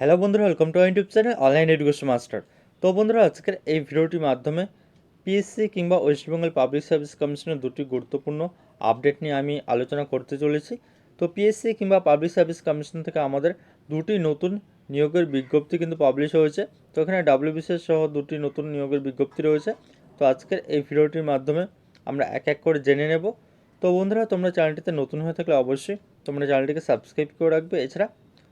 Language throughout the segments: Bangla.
হ্যালো বন্ধুরা welcome to YouTube channel online education master তো বন্ধুরা, আজকের এই ভিডিওটির মাধ্যমে পিএসসি কিংবা ওয়েস্ট বেঙ্গল পাবলিক সার্ভিস কমিশনের দুটি গুরুত্বপূর্ণ আপডেট নিয়ে আমি আলোচনা করতে চলেছি। তো পিএসসি কিংবা পাবলিক সার্ভিস কমিশন থেকে আমাদের দুটি নতুন নিয়োগের বিজ্ঞপ্তি কিন্তু পাবলিশ হয়েছে। তো এখানে ডাব্লিউবিসিএস সহ দুটি নতুন নিয়োগের বিজ্ঞপ্তি রয়েছে। তো আজকের এই ভিডিওটির মাধ্যমে আমরা এক এক করে জেনে নেব। তো বন্ধুরা, তোমরা চ্যানেলটিতে নতুন হয়ে থাকলে অবশ্যই তোমরা চ্যানেলটিকে সাবস্ক্রাইব করে রাখবে। এছাড়া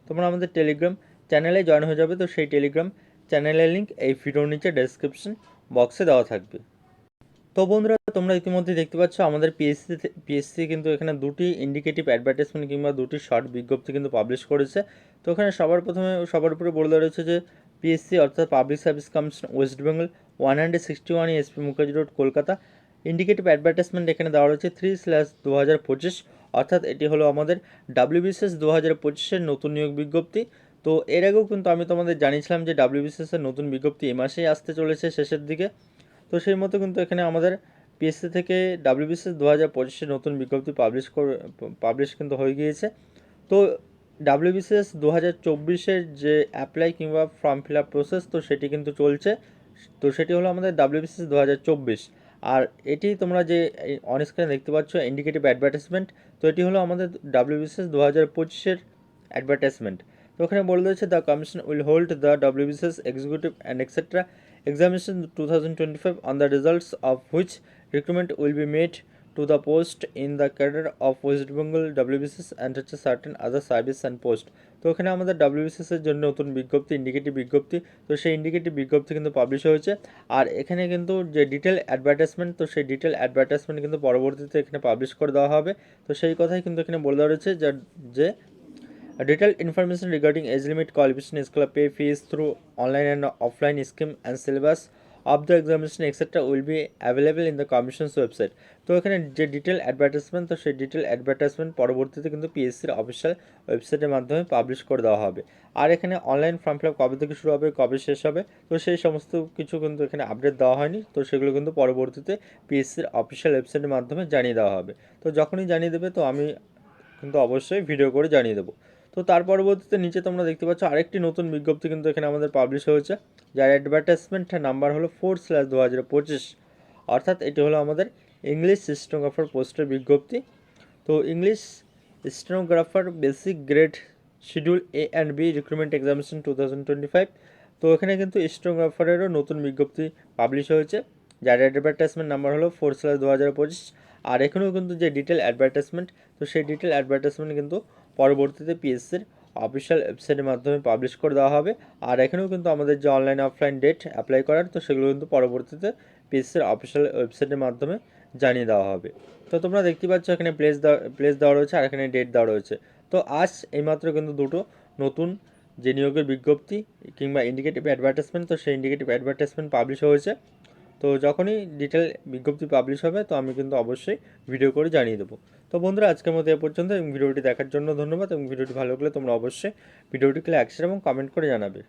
তোমরা আমাদের টেলিগ্রাম চ্যানেলে জয়েন হয়ে যাবে, তো সেই টেলিগ্রাম চ্যানেলের লিঙ্ক এই ভিডিওর নিচে ডেসক্রিপশন বক্সে দেওয়া থাকবে। তো বন্ধুরা, তোমরা ইতিমধ্যে দেখতে পাচ্ছ, আমাদের পিএসসি পিএসসি কিন্তু এখানে দুটি ইন্ডিকেটিভ অ্যাডভার্টাইজমেন্ট কিংবা দুটি শর্ট বিজ্ঞপ্তি কিন্তু পাবলিশ করেছে। তো এখানে সবার প্রথমে, সবার উপরে বলে দেওয়া রয়েছে যে পিএসসি অর্থাৎ public service commission West Bengal one hundred sixty one SP Mukherjee road Kolkata indicative advertisement এখানে দেওয়া রয়েছে থ্রি স্ল্যাশ দু হাজার পঁচিশ অর্থাৎ এটি হলো আমাদের ডাব্লিউবিসিএস দু হাজার পঁচিশের নতুন নিয়োগ বিজ্ঞপ্তি। তো এর আগেও কিন্তু আমি তোমাদের জানিয়েছিলাম যে ডাব্লিউবিসিএস এর নতুন বিজ্ঞপ্তি এ মাসেই আসতে চলেছে শেষের দিকে। তো সেই মতো কিন্তু এখানে আমাদের পিএসসি থেকে ডাব্লিউবিসিএস দু হাজার পঁচিশে নতুন বিজ্ঞপ্তি পাবলিশ করে পাবলিশ কিন্তু হয়ে গিয়েছে। তো ডাব্লিউবিসিএস দু হাজার চব্বিশের যে অ্যাপ্লাই কিংবা ফর্ম ফিল আপ প্রসেস তো সেটি কিন্তু চলছে। তো সেটি হলো আমাদের ডাব্লিউবিসিএস দু হাজার চব্বিশ। আর এটি তোমরা যে অন স্ক্রিনে দেখতে পাচ্ছ ইন্ডিকেটিভ অ্যাডভার্টাইজমেন্ট তো এটি হলো আমাদের ডাব্লিউবিসিএস দু হাজার পঁচিশের অ্যাডভার্টাইজমেন্ট তো ওখানে বলে দিয়েছে the commission will hold the WBCS executive and etcetera examination 2025 on the results of which recruitment will be made to the post in the cadre of West Bengal WBCS and হচ্ছে certain other service and post তো ওখানে আমাদের এর জন্য নতুন বিজ্ঞপ্তি ইন্ডিকেটিভ বিজ্ঞপ্তি, তো সেই ইন্ডিকেটিভ বিজ্ঞপ্তি কিন্তু পাবলিশ হয়েছে। আর এখানে কিন্তু যে ডিটেল অ্যাডভার্টাইজমেন্ট তো সেই ডিটেল অ্যাডভার্টাইজমেন্ট কিন্তু পরবর্তীতে এখানে পাবলিশ করে দেওয়া হবে। তো সেই কথাই কিন্তু এখানে বলে দেওয়া রয়েছে যে detailed information regarding age limit, qualification, school pay fees through online and offline scheme and syllabus of the examination etc. will be available in the commission's website. তো এখানে যে ডিটেল অ্যাডভার্টাইজমেন্ট তো সেই ডিটেল অ্যাডভার্টাইজমেন্ট পরবর্তীতে কিন্তু পিএসসির অফিসিয়াল ওয়েবসাইটের মাধ্যমে পাবলিশ করে দেওয়া হবে আর এখানে অনলাইন ফর্ম ফিল আপ কবে থেকে শুরু হবে কবে শেষ হবে তো সেই সমস্ত কিছু কিন্তু এখানে আপডেট দেওয়া হয়নি তো সেগুলো কিন্তু পরবর্তীতে পিএসসির অফিসিয়াল ওয়েবসাইটের মাধ্যমে জানিয়ে দেওয়া হবে তো যখনই জানিয়ে দেবে তো আমি কিন্তু অবশ্যই ভিডিও করে জানিয়ে দেবো তো তার পরবর্তীতে নিচে তোমরা দেখতে পাচ্ছ আরেকটি নতুন বিজ্ঞপ্তি কিন্তু এখানে আমাদের পাবলিশ হয়েছে, যার অ্যাডভার্টাইজমেন্ট নাম্বার হলো ফোর স্ল্যাশ দু হাজার পঁচিশ। অর্থাৎ এটি হলো আমাদের ইংলিশ স্টেনোগ্রাফার পোস্টের বিজ্ঞপ্তি। তো English stenographer basic grade schedule A and B recruitment examination two thousand twenty five তো এখানে কিন্তু স্টেনোগ্রাফারেরও নতুন বিজ্ঞপ্তি পাবলিশ হয়েছে, যার অ্যাডভার্টাইজমেন্ট নাম্বার হলো ফোর স্ল্যাশ দু হাজার পঁচিশ। আর এখানেও কিন্তু যে ডিটেল অ্যাডভার্টাইজমেন্ট তো সেই ডিটেল অ্যাডভার্টাইজমেন্ট কিন্তু পরবর্তীতে পিএসসির অফিসিয়াল ওয়েবসাইটের মাধ্যমে পাবলিশ করে দেওয়া হবে। আর এখানেও কিন্তু আমাদের যে অনলাইন অফলাইন ডেট অ্যাপ্লাই করার, তো সেগুলো কিন্তু পরবর্তীতে পিএসসির অফিসিয়াল ওয়েবসাইটের মাধ্যমে জানিয়ে দেওয়া হবে। তো তোমরা দেখতে পাচ্ছ এখানে প্লেস দেওয়া প্লেস দেওয়া রয়েছে আর এখানে ডেট দেওয়া রয়েছে। তো আজ এইমাত্র কিন্তু দুটো নতুন যে নিয়োগের বিজ্ঞপ্তি কিংবা ইন্ডিকেটিভ অ্যাডভার্টাইজমেন্ট তো সেই ইন্ডিকেটিভ অ্যাডভার্টাইজমেন্ট পাবলিশ হয়েছে। তো যখনই ডিটেল বিজ্ঞপ্তি পাবলিশ হবে, তো আমি কিন্তু অবশ্যই ভিডিও করে জানিয়ে দেবো। তো বন্ধুরা, আজকের মতো এ পর্যন্ত, এবং ভিডিওটি দেখার জন্য ধন্যবাদ, এবং ভিডিওটি ভালো লাগলে তোমরা অবশ্যই ভিডিওটিকে লাইক শেয়ার এবং কমেন্ট করে জানাবে।